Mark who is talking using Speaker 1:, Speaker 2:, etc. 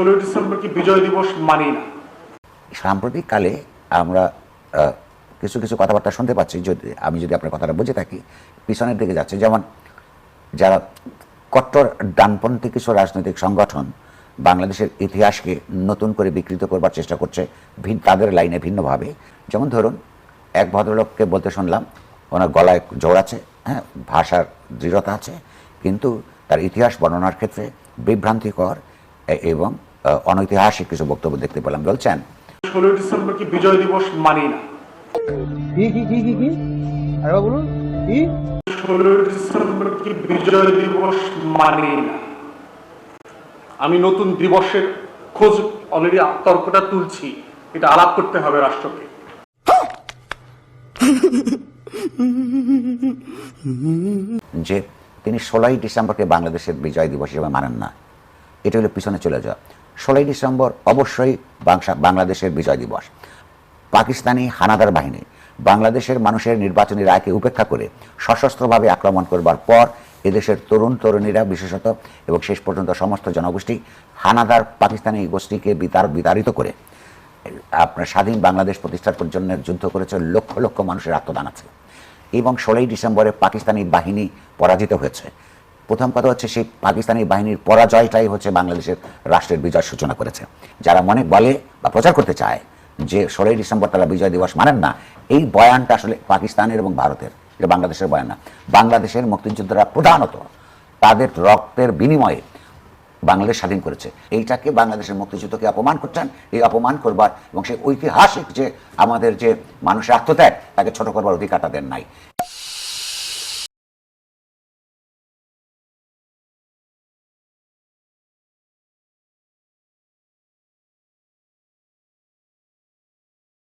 Speaker 1: ষোলোই ডিসেম্বর কি বিজয় দিবস মানি না?
Speaker 2: সাম্প্রতিককালে আমরা কিছু কিছু কথাবার্তা শুনতে পাচ্ছি, যদি আমি যদি আপনার কথাটা বুঝে থাকি, পিছনের দিকে যাচ্ছে। যেমন যারা কট্টর ডানপন্থী কিছু রাজনৈতিক সংগঠন বাংলাদেশের ইতিহাসকে নতুন করে বিকৃত করবার চেষ্টা করছে, ভিন- তাদের লাইনে ভিন্নভাবে। যেমন ধরুন, এক ভদ্রলোককে বলতে শুনলাম, ওনার গলায় জোর আছে হ্যাঁ ভাষার দৃঢ়তা আছে, কিন্তু তার ইতিহাস বর্ণনার ক্ষেত্রে বিভ্রান্তিকর এবং অনৈতিহাসিক কিছু বক্তব্য দেখতে পেলাম। বলছেন
Speaker 1: ষোলোই ডিসেম্বর কি বিজয় দিবস মানি না?
Speaker 3: কি কি কি কি কি? আরেকবার বলুন কি?
Speaker 1: ষোলোই ডিসেম্বর কি বিজয় দিবস মানি না? আমি নতুন দিবসের খোঁজ অলরেডি তর্কটা তুলছি। এটা আলাপ করতে হবে রাষ্ট্রকে।
Speaker 2: যে তিনি ষোলোই ডিসেম্বরকে বাংলাদেশের বিজয় দিবস হিসেবে মানেন না। এটা হলো পিছনে চলে যাওয়া। ষোলোই ডিসেম্বর অবশ্যই বাংলাদেশের বিজয় দিবস। পাকিস্তানি হানাদার বাহিনী বাংলাদেশের মানুষের নির্বাচনী রায়কে উপেক্ষা করে সশস্ত্রভাবে আক্রমণ করবার পর এদেশের তরুণ তরুণীরা বিশেষত এবং শেষ পর্যন্ত সমস্ত জনগোষ্ঠী হানাদার পাকিস্তানি গোষ্ঠীকে বিতার বিতাড়িত করে আপনার স্বাধীন বাংলাদেশ প্রতিষ্ঠার জন্য যুদ্ধ করেছে লক্ষ লক্ষ মানুষের আত্মদান আছে এবং ষোলোই ডিসেম্বরে পাকিস্তানি বাহিনী পরাজিত হয়েছে। প্রথম কথা হচ্ছে সেই পাকিস্তানি বাহিনীর পরাজয়টাই হচ্ছে বাংলাদেশের রাষ্ট্রের বিজয় সূচনা করেছে। যারা মনে বলে বা প্রচার করতে চায় যে ষোলোই ডিসেম্বর তারা বিজয় দিবস মানেন না, এই বয়ানটা আসলে পাকিস্তানের এবং ভারতের, এটা বাংলাদেশের বয়ান না। বাংলাদেশের মুক্তিযোদ্ধারা প্রধানত তাদের রক্তের বিনিময়ে বাংলাদেশ স্বাধীন করেছে। এইটাকে বাংলাদেশের মুক্তিযুদ্ধকে অপমান করছেন, এই অপমান করবার এবং সেই ঐতিহাসিক যে আমাদের যে মানুষের আত্মত্যাগ, তাকে ছোট করবার অধিকার তাদের নাই।